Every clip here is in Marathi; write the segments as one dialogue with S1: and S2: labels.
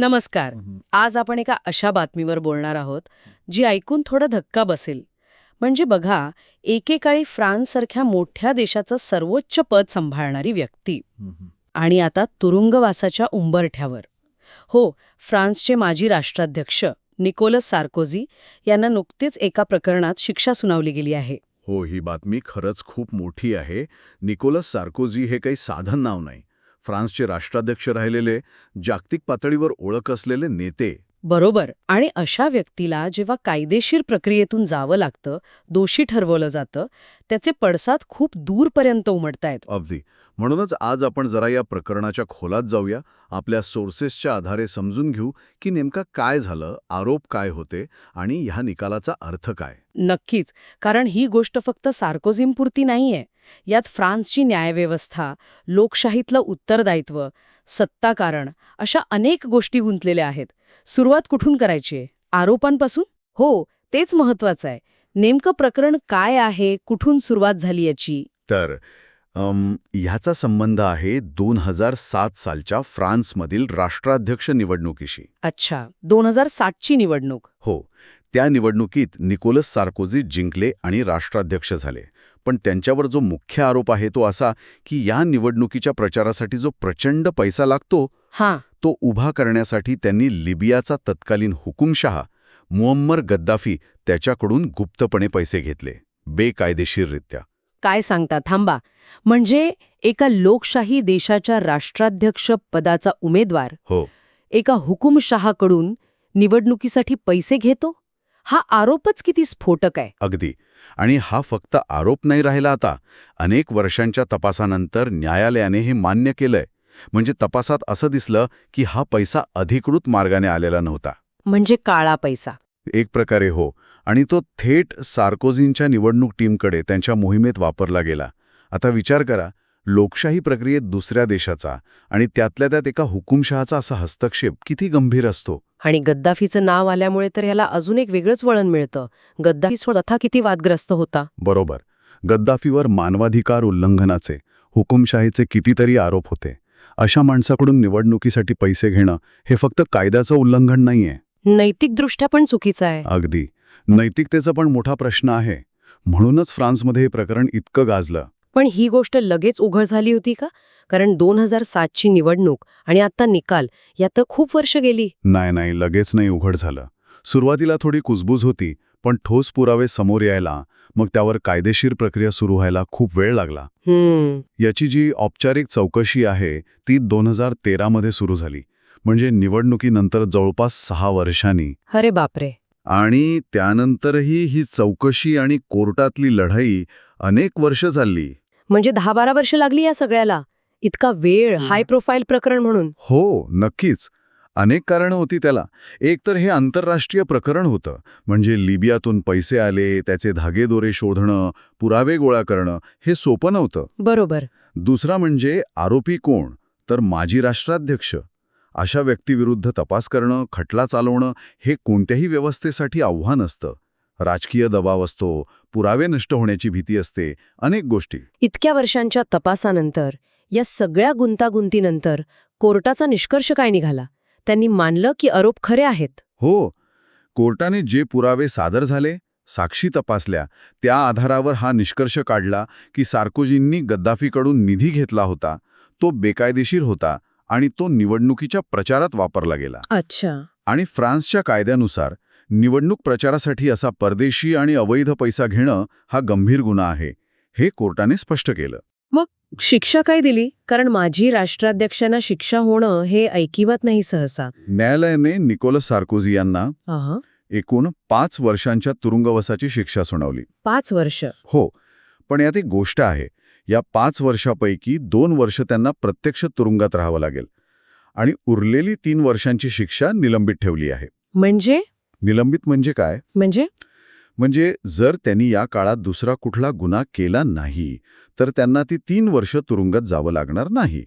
S1: नमस्कार. आज आपण एका अशा बातमीवर बोलणार आहोत जी ऐकून थोडा धक्का बसेल. म्हणजे बघा एकेकाळी फ्रान्ससारख्या मोठ्या देशाचं सर्वोच्च पद सांभाळणारी व्यक्ती. आणि आता तुरुंगवासाच्या उंबरठ्यावर. हो फ्रान्सचे माजी राष्ट्राध्यक्ष निकोलस सार्कोझी यांना नुकतीच एका प्रकरणात शिक्षा सुनावली गेली आहे.
S2: हो ही बातमी खरंच खूप मोठी आहे. निकोलस सार्कोझी हे काही साधन नाव नाही. फ्रान्सचे राष्ट्राध्यक्ष राहिलेले जागतिक पातळीवर ओळख असलेले नेते.
S1: बरोबर. आणि अशा व्यक्तीला जेव्हा कायदेशीर प्रक्रियेतून जावं लागतं दोषी ठरवलं जातं त्याचे पडसाद खूप दूरपर्यंत उमटतायत.
S2: अगदी. म्हणूनच आज आपण जरा या प्रकरणाच्या खोलात जाऊया. आपल्या सोर्सेसच्या आधारे समजून घेऊ की नेमका काय झालं आरोप काय होते आणि ह्या निकालाचा अर्थ काय.
S1: नक्कीच. कारण ही गोष्ट फक्त सार्कोझिमपुरती नाहीये. यात फ्रान्सची न्यायव्यवस्था लोकशाहीतलं उत्तरदायित्व सत्ताकारण अशा अनेक गोष्टी गुंतलेल्या आहेत. सुरुवात कुठून करायची आरोपांपासून? हो तेच महत्वाचं आहे. नेमकं प्रकरण काय आहे? कुठून सुरुवात झाली याची?
S2: तर ह्याचा संबंध आहे दोन हजार सात सालच्या फ्रान्समधील राष्ट्राध्यक्ष निवडणुकीशी.
S1: अच्छा दोन हजार सातची निवडणूक.
S2: हो त्या निवडणुकीत निकोलस सार्कोझी जिंकले आणि राष्ट्राध्यक्ष झाले. पण त्यांच्यावर जो मुख्य आरोप आहे तो असा की या निवडणुकीच्या प्रचारासाठी जो प्रचंड पैसा लागतो
S1: हां.
S2: तो उभा करण्यासाठी त्यांनी लिबियाचा तत्कालीन हुकुमशहा मुअम्मर गद्दाफी त्याच्याकडून गुप्तपणे पैसे घेतले बेकायदेशीररित्या.
S1: काय सांगता थांबा. म्हणजे एका लोकशाही देशाच्या राष्ट्राध्यक्ष पदाचा उमेदवार
S2: हो.
S1: एका हुकुमशहाकडून निवडणुकीसाठी पैसे घेतो? हा आरोपच किती स्फोटक आहे.
S2: अगदी. आणि हा फक्त आरोप नाही राहिला आता. अनेक वर्षांच्या तपासानंतर न्यायालयाने हे मान्य केलंय. म्हणजे तपासात असं दिसलं की हा पैसा अधिकृत मार्गाने आलेला नव्हता.
S1: म्हणजे काळा पैसा.
S2: एक प्रकारे हो. आणि तो थेट सार्कोझींच्या निवडणूक टीमकडे त्यांच्या मोहिमेत वापरला गेला. आता विचार करा लोकशाही प्रक्रियेत दुसऱ्या देशाचा आणि त्यातल्या त्यात एका हुकुमशहाचा असा हस्तक्षेप किती गंभीर असतो?
S1: आणि गद्दाफीचं नाव आल्यामुळे तर ह्याला अजून एक वेगळंच वळण मिळतं. गद्दाफी स्वतः किती वादग्रस्त होता?
S2: बरोबर. गद्दाफीवर मानवाधिकार उल्लंघनाचे हुकुमशाहीचे कितीतरी आरोप होते. अशा माणसाकडून निवडणुकीसाठी पैसे घेणं हे फक्त कायद्याचं उल्लंघन नाहीये.
S1: नैतिकदृष्ट्या पण चुकीचं आहे.
S2: अगदी. नैतिकतेचा पण मोठा प्रश्न आहे. म्हणूनच फ्रान्समध्ये हे प्रकरण इतकं गाजलं.
S1: पण ही गोष्ट लगेच उघड झाली होती का? कारण दोन हजार सातची निवडणूक आणि आता निकाल यात तर खूप वर्ष गेली.
S2: नाही नाही लगेच नाही उघड झालं. सुरुवातीला थोडी कुजबूज होती पण ठोस पुरावे समोर यायला मग त्यावर कायदेशीर प्रक्रिया सुरू व्हायला खूप वेळ लागला. याची जी औपचारिक चौकशी आहे ती दोन हजार तेरामध्ये सुरू झाली. म्हणजे निवडणुकीनंतर जवळपास सहा वर्षांनी.
S1: अरे बापरे.
S2: आणि त्यानंतरही ही चौकशी आणि कोर्टातली लढाई अनेक वर्ष चालली.
S1: म्हणजे दहा बारा वर्ष लागली या सगळ्याला? इतका वेळ हाय प्रोफाईल प्रकरण म्हणून.
S2: हो नक्कीच. अनेक कारणं होती त्याला. एक तर हे आंतरराष्ट्रीय प्रकरण होतं. म्हणजे लिबियातून पैसे आले त्याचे धागेदोरे शोधणं पुरावे गोळा करणं हे सोपं नव्हतं.
S1: बरोबर.
S2: दुसरा म्हणजे आरोपी कोण? तर माजी राष्ट्राध्यक्ष. अशा व्यक्तीविरुद्ध तपास करणं खटला चालवणं हे कोणत्याही व्यवस्थेसाठी आव्हान असतं. राजकीय दबाव असतो पुरावे नष्ट होण्याची भीती असते अनेक गोष्टी.
S1: इतक्या वर्षांच्या तपासानंतर या सगळ्या गुंतागुंतीनंतर कोर्टाचा निष्कर्ष काय निघाला? त्यांनी मानलं की आरोप खरे आहेत.
S2: हो. कोर्टाने जे पुरावे सादर झाले साक्षी तपासल्या त्या आधारावर हा निष्कर्ष काढला की सार्कोजींनी गद्दाफीकडून निधी घेतला होता. तो बेकायदेशीर होता. आणि तो निवडणुकीच्या प्रचारात वापरला गेला.
S1: अच्छा.
S2: आणि फ्रान्सच्या कायद्यानुसार निवडणूक प्रचारासाठी असा परदेशी आणि अवैध पैसा घेणं हा गंभीर गुन्हा आहे हे कोर्टाने स्पष्ट केलं.
S1: शिक्षा काय दिली? कारण माझी राष्ट्राध्यक्षांना शिक्षा होणं हे ऐकिवत नाही सहसा.
S2: न्यायालयाने निकोलस सार्कोझी यांना
S1: अहं.
S2: एकूण पाच वर्षांच्या तुरुंगवासाची शिक्षा सुनावली.
S1: पाच वर्ष.
S2: हो पण यात एक गोष्ट आहे. या पाच वर्षापैकी दोन वर्ष त्यांना प्रत्यक्ष तुरुंगात राहावं लागेल. आणि उरलेली तीन वर्षांची शिक्षा निलंबित ठेवली आहे.
S1: म्हणजे?
S2: निलंबित म्हणजे काय?
S1: म्हणजे?
S2: म्हणजे जर त्यांनी या काळात दुसरा कुठला गुन्हा केला नाही तर त्यांना ती तीन वर्ष तुरुंगात जावं लागणार नाही.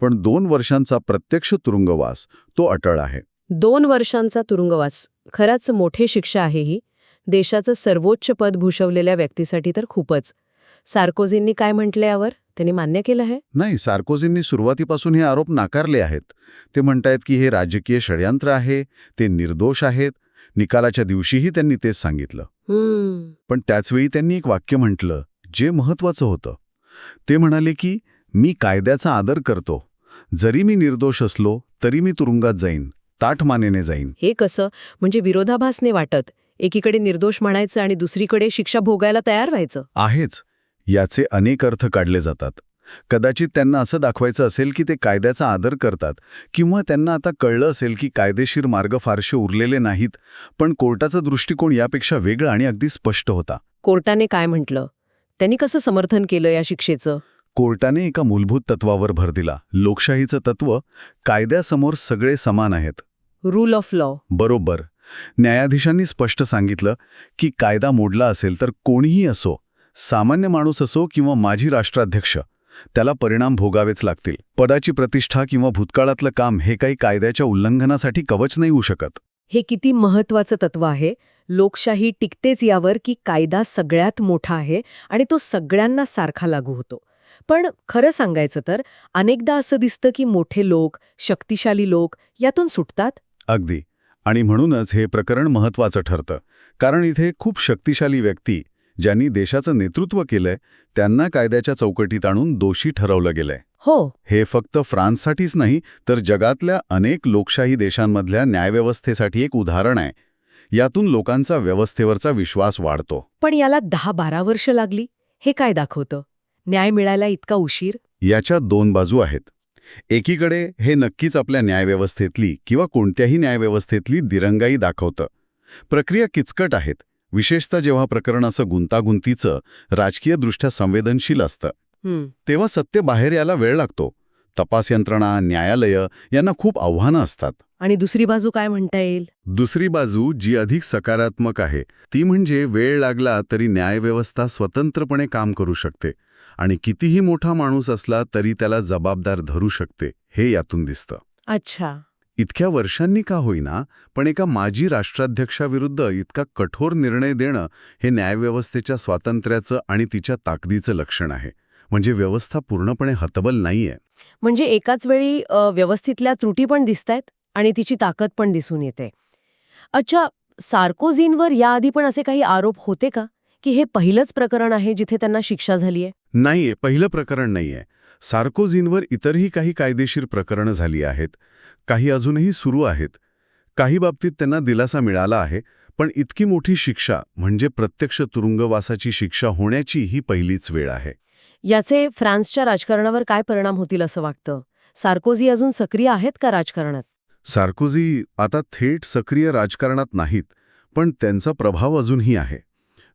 S2: पण दोन वर्षांचा प्रत्यक्ष तुरुंगवास तो अटळ आहे.
S1: दोन वर्षांचा तुरुंगवास. खराच मोठी शिक्षा आहे ही. देशाचं सर्वोच्च पद भूषवलेल्या व्यक्तीसाठी तर खूपच. सार्कोझींनी काय म्हटलं यावर? त्यांनी मान्य केलं आहे?
S2: नाही सार्कोझींनी सुरुवातीपासून हे आरोप नाकारले आहेत. ते म्हणतायत की हे राजकीय षडयंत्र आहे ते निर्दोष आहेत. निकालाच्या दिवशीही त्यांनी तेच सांगितलं. पण त्याचवेळी त्यांनी एक वाक्य म्हटलं जे महत्वाचं होतं. ते म्हणाले की मी कायद्याचा आदर करतो. जरी मी निर्दोष असलो तरी मी तुरुंगात जाईन ताठ मानेने जाईन.
S1: हे कसं? म्हणजे विरोधाभासने वाटत. एकीकडे निर्दोष म्हणायचं आणि दुसरीकडे शिक्षा भोगायला तयार व्हायचं?
S2: आहेच. याचे अनेक अर्थ काढले जातात. कदाचित त्यांना असं दाखवायचं असेल की ते कायद्याचा आदर करतात किंवा त्यांना आता कळलं असेल की कायदेशीर मार्ग फारसे उरलेले नाहीत पण कोर्टाचा दृष्टिकोन यापेक्षा वेगळा आणि अगदी स्पष्ट होता.
S1: कोर्टाने काय म्हटलं? त्यांनी कसं समर्थन केलं या शिक्षेचं?
S2: कोर्टाने एका मूलभूत तत्वावर भर दिला. लोकशाहीचं तत्व कायद्यासमोर सगळे समान आहेत.
S1: रूल ऑफ लॉ
S2: बरोबर. न्यायाधीशांनी स्पष्ट सांगितलं की कायदा मोडला असेल तर कोणीही असो सामान्य माणूस असो किंवा माजी राष्ट्राध्यक्ष त्याला परिणाम भोगावेच लागतील. पदाची प्रतिष्ठा किंवा भूतकाळातलं काम हे काही कायद्याच्या उल्लंघनासाठी कवच नाही होऊ शकत.
S1: हे किती महत्वाचं तत्व आहे. लोकशाही टिकतेच यावर की कायदा सगळ्यात मोठा आहे आणि तो सगळ्यांना सारखा लागू होतो. पण खरं सांगायचं तर अनेकदा असं दिसतं की मोठे लोक शक्तिशाली लोक यातून सुटतात?
S2: अगदी. आणि म्हणूनच हे प्रकरण महत्वाचं ठरतं. कारण इथे खूप शक्तिशाली व्यक्ती ज्यांनी देशाचं नेतृत्व केलंय त्यांना कायद्याच्या चौकटीत आणून दोषी ठरवलं गेलंय.
S1: हो.
S2: हे फक्त फ्रान्ससाठीच नाही तर जगातल्या अनेक लोकशाही देशांमधल्या न्यायव्यवस्थेसाठी एक उदाहरण आहे. यातून लोकांचा व्यवस्थेवरचा विश्वास वाढतो.
S1: पण याला दहा बारा वर्ष लागली? हे काय दाखवतं? न्याय मिळायला इतका उशीर?
S2: याच्या दोन बाजू आहेत. एकीकडे हे नक्कीच आपल्या न्यायव्यवस्थेतली किंवा कोणत्याही न्यायव्यवस्थेतली दिरंगाई दाखवतं. प्रक्रिया किचकट आहेत. विशेषतः जेव्हा प्रकरण असं गुंतागुंतीचं राजकीयदृष्ट्या संवेदनशील असतं तेव्हा सत्य बाहेर यायला वेळ लागतो. तपास यंत्रणा न्यायालय यांना खूप आव्हानं असतात.
S1: आणि दुसरी बाजू काय म्हणता येईल?
S2: दुसरी बाजू जी अधिक सकारात्मक आहे ती म्हणजे वेळ लागला तरी न्यायव्यवस्था स्वतंत्रपणे काम करू शकते आणि कितीही मोठा माणूस असला तरी त्याला जबाबदार धरू शकते हे यातून दिसतं.
S1: अच्छा.
S2: इतक्या वर्षांनी का होईना पण एका माजी राष्ट्राध्यक्षाविरुद्ध इतका कठोर निर्णय देणं हे न्यायव्यवस्थेच्या स्वातंत्र्याचं आणि तिच्या ताकदीचं लक्षण आहे. म्हणजे व्यवस्था पूर्णपणे हतबल नाहीये.
S1: म्हणजे एकाच वेळी व्यवस्थितल्या त्रुटी पण दिसतायत आणि तिची ताकद पण दिसून येते. अच्छा सार्कोझीनवर याआधी पण असे काही आरोप होते का? की हे पहिलंच प्रकरण आहे जिथे त्यांना शिक्षा झालीय?
S2: नाहीये पहिलं प्रकरण नाहीये. सार्कोझीनवर इतरही काही कायदेशीर प्रकरणं झाली आहेत. काही अजूनही सुरू आहेत. काही बाबतीत त्यांना दिलासा मिळाला आहे पण इतकी मोठी शिक्षा म्हणजे प्रत्यक्ष तुरुंगवासाची शिक्षा होण्याची ही पहिलीच वेळ आहे.
S1: याचे फ्रान्सच्या राजकारणावर काय परिणाम होतील असं वाटतं? सार्कोझी अजून सक्रिय आहेत का राजकारणात?
S2: सार्कोझी आता थेट सक्रिय राजकारणात नाहीत पण त्यांचा प्रभाव अजूनही आहे.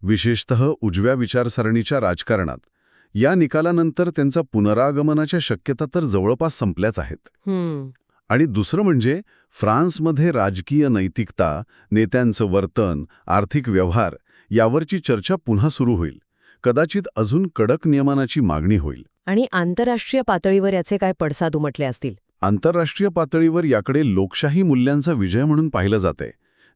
S2: विशेषतः उजव्या विचारसरणीच्या राजकारणात. या निकालानंतर त्यांचा पुनरागमनाच्या शक्यता तर जवळपास संपल्याच आहेत. आणि दुसरं म्हणजे फ्रान्समध्ये राजकीय नैतिकता नेत्यांचं वर्तन आर्थिक व्यवहार यावरची चर्चा पुन्हा सुरू होईल. कदाचित अजून कडक नियमनाची मागणी होईल.
S1: आणि आंतरराष्ट्रीय पातळीवर याचे काय पडसाद उमटले असतील?
S2: आंतरराष्ट्रीय पातळीवर याकडे लोकशाही मूल्यांचा विजय म्हणून पाहिलं जाते.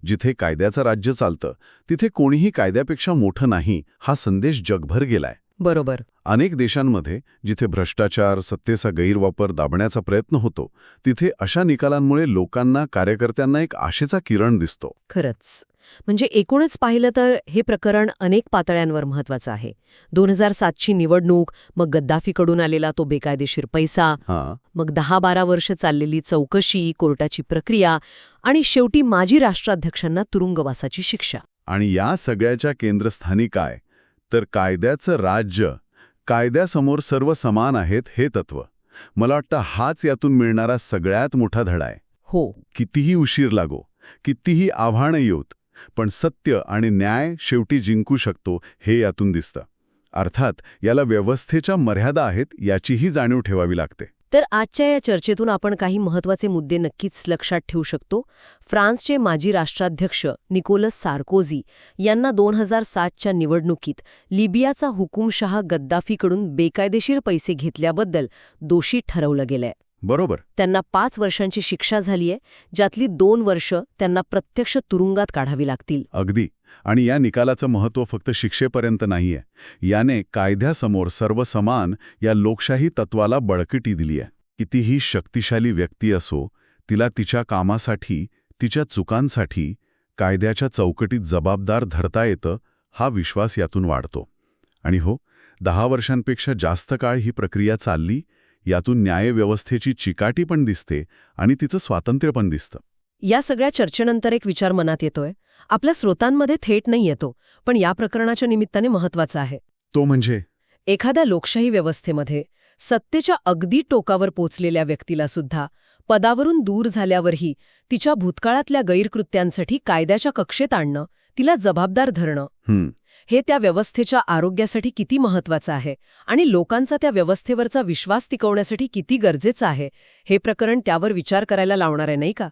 S2: जिथे कायद्याचं राज्य चालतं तिथे कोणीही कायद्यापेक्षा मोठं नाही हा संदेश जगभर गेलाय.
S1: बरोबर.
S2: अनेक देशांमध्ये जिथे भ्रष्टाचार सत्तेचा गैरवापर दाबण्याचा प्रयत्न होतो तिथे अशा निकालांमुळे लोकांना कार्यकर्त्यांना एक आशेचा किरण दिसतो.
S1: खरंच. म्हणजे एकूणच पाहिलं तर हे प्रकरण अनेक पातळ्यांवर महत्वाचं आहे. दोन हजार सातची निवडणूक मग गद्दाफीकडून आलेला तो बेकायदेशीर पैसा मग दहा बारा वर्ष चाललेली चौकशी कोर्टाची प्रक्रिया आणि शेवटी माजी राष्ट्राध्यक्षांना तुरुंगवासाची शिक्षा.
S2: आणि या सगळ्याच्या केंद्रस्थानी काय? तर कायद्याचं राज्य कायद्यासमोर सर्व समान आहेत हे तत्व. मला वाटतं हाच यातून मिळणारा सगळ्यात मोठा धडा आहे.
S1: हो.
S2: कितीही उशीर लागो कितीही आव्हानं येऊत पण सत्य आणि न्याय शेवटी जिंकू शकतो हे यातून दिसतं. अर्थात याला व्यवस्थेच्या मर्यादा आहेत याचीही जाणीव ठेवावी लागते.
S1: तर आजच्या या चर्चेतून आपण काही महत्त्वाचे मुद्दे नक्कीच लक्षात ठेवू शकतो. फ्रान्सचे माजी राष्ट्राध्यक्ष निकोलस सार्कोझी यांना दोन हजार सातच्या निवडणुकीत लिबियाचा हुकुमशहा गद्दाफीकडून बेकायदेशीर पैसे घेतल्याबद्दल दोषी ठरवलं गेलंय.
S2: बरोबर.
S1: त्यांना पाच वर्षांची शिक्षा झालीय ज्यातली दोन वर्ष त्यांना प्रत्यक्ष तुरुंगात काढावी लागतील.
S2: अगदी. आणि या निकालाचं महत्त्व फक्त शिक्षेपर्यंत नाहीये. याने कायद्यासमोर सर्व समान या लोकशाही तत्वाला बळकटी दिली आहे कितीही शक्तिशाली व्यक्ती असो तिला तिच्या कामासाठी तिच्या चुकांसाठी कायद्याच्या चौकटीत जबाबदार धरता येतं हा विश्वास यातून वाढतो. आणि हो दहा वर्षांपेक्षा जास्त काळ ही प्रक्रिया चालली यातून न्यायव्यवस्थेची चिकाटी पण दिसते आणि तिचं स्वातंत्र्य पण दिसतं.
S1: या सगळ्या चर्चेनंतर एक विचार मनात येतोय. आपल्या स्रोतांमध्ये थेट नाही येतो पण या प्रकरणाच्या निमित्ताने महत्त्वाचा आहे.
S2: तो म्हणजे?
S1: एखाद्या लोकशाही व्यवस्थेमध्ये सत्तेच्या अगदी टोकावर पोचलेल्या व्यक्तीला सुद्धा पदावरून दूर झाल्यावरही तिच्या भूतकाळातल्या गैरकृत्यांसाठी कायद्याच्या कक्षेत आणणं तिला जबाबदार धरणं. हे त्या व्यवस्थेच्या आरोग्यासाठी किती महत्वाचं आहे आणि लोकांचा त्या व्यवस्थेवरचा विश्वास टिकवण्यासाठी किती गरजेचं आहे हे प्रकरण त्यावर विचार करायला लावणार आहे नाही का?